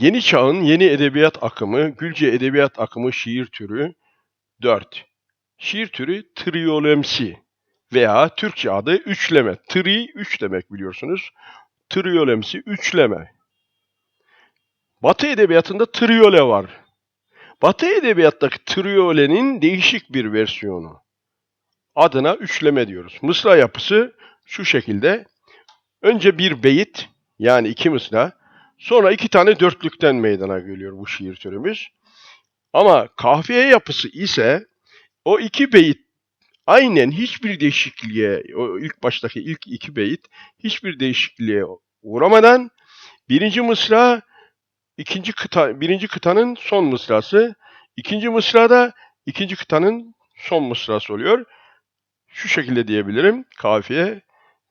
Yeni çağın yeni edebiyat akımı, Gülce edebiyat akımı şiir türü 4. Şiir türü triyolemsi veya Türkçe adı üçleme. Tri, üç demek biliyorsunuz. Triyolemsi, üçleme. Batı edebiyatında triyole var. Batı edebiyattaki triyolenin değişik bir versiyonu. Adına üçleme diyoruz. Mısra yapısı şu şekilde. Önce bir beyit yani iki mısra, sonra iki tane dörtlükten meydana geliyor bu şiir türümüz. Ama kafiye yapısı ise o iki beyit aynen hiçbir değişikliğe, o ilk baştaki ilk iki beyit hiçbir değişikliğe uğramadan birinci mısra ikinci kıta, birinci kıtanın son mısrası, ikinci mısrada ikinci kıtanın son mısrası oluyor. Şu şekilde diyebilirim. Kafiye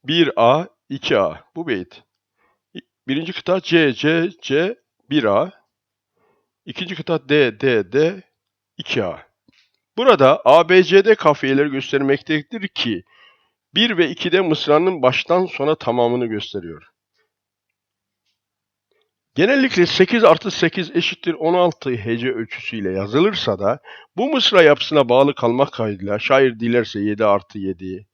1A, 2A. Bu beyit. Birinci kıta C, C, C, 1A. İkinci kıta D, D, D, 2A. Burada ABCD kafiyeleri göstermektedir ki 1 ve 2'de mısranın baştan sona tamamını gösteriyor. Genellikle 8 artı 8 eşittir 16 hece ölçüsüyle yazılırsa da bu mısra yapısına bağlı kalmak kaydıyla şair dilerse 7 artı 7,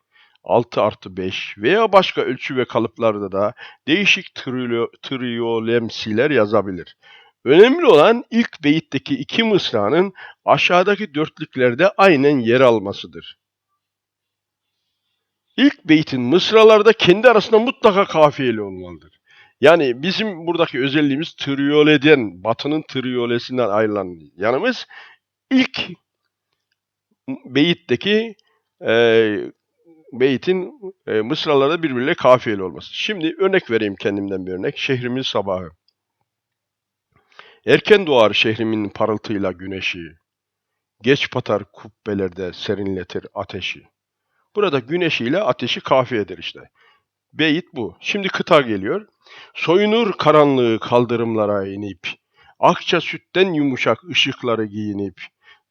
6 artı 5 veya başka ölçü ve kalıplarda da değişik triyo, triyolemsiler yazabilir. Önemli olan ilk beyitteki iki mısranın aşağıdaki dörtlüklerde aynen yer almasıdır. İlk beytin mısralarda kendi arasında mutlaka kafiyeli olmalıdır. Yani bizim buradaki özelliğimiz triyoleden, batının triyolesinden ayrılan yanımız ilk beyitteki e, beytin e, mısralarda birbiriyle kafiyeli olması. Şimdi örnek vereyim kendimden bir örnek. Şehrimin sabahı. Erken doğar şehrimin parıltıyla güneşi. Geç patar kubbelerde serinletir ateşi. Burada güneşiyle ateşi kafiyedir işte. Beyit bu. Şimdi kıta geliyor. Soyunur karanlığı kaldırımlara inip, akça sütten yumuşak ışıkları giyinip,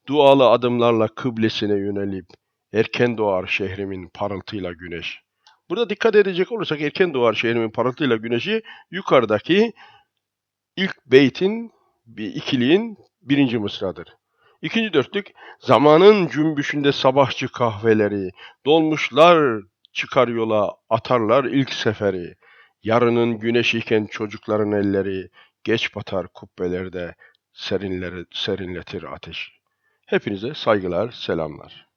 dualı adımlarla kıblesine yönelip, erken doğar şehrimin parıltıyla güneş. Burada dikkat edecek olursak erken doğar şehrimin parıltıyla güneşi yukarıdaki ilk beytin, bir ikiliğin birinci mısradır. İkinci dörtlük, zamanın cümbüşünde sabahçı kahveleri, dolmuşlar çıkar yola, atarlar ilk seferi. Yarının güneş iken çocukların elleri, geç batar kubbelerde, serinleri, serinletir ateşi. Hepinize saygılar, selamlar.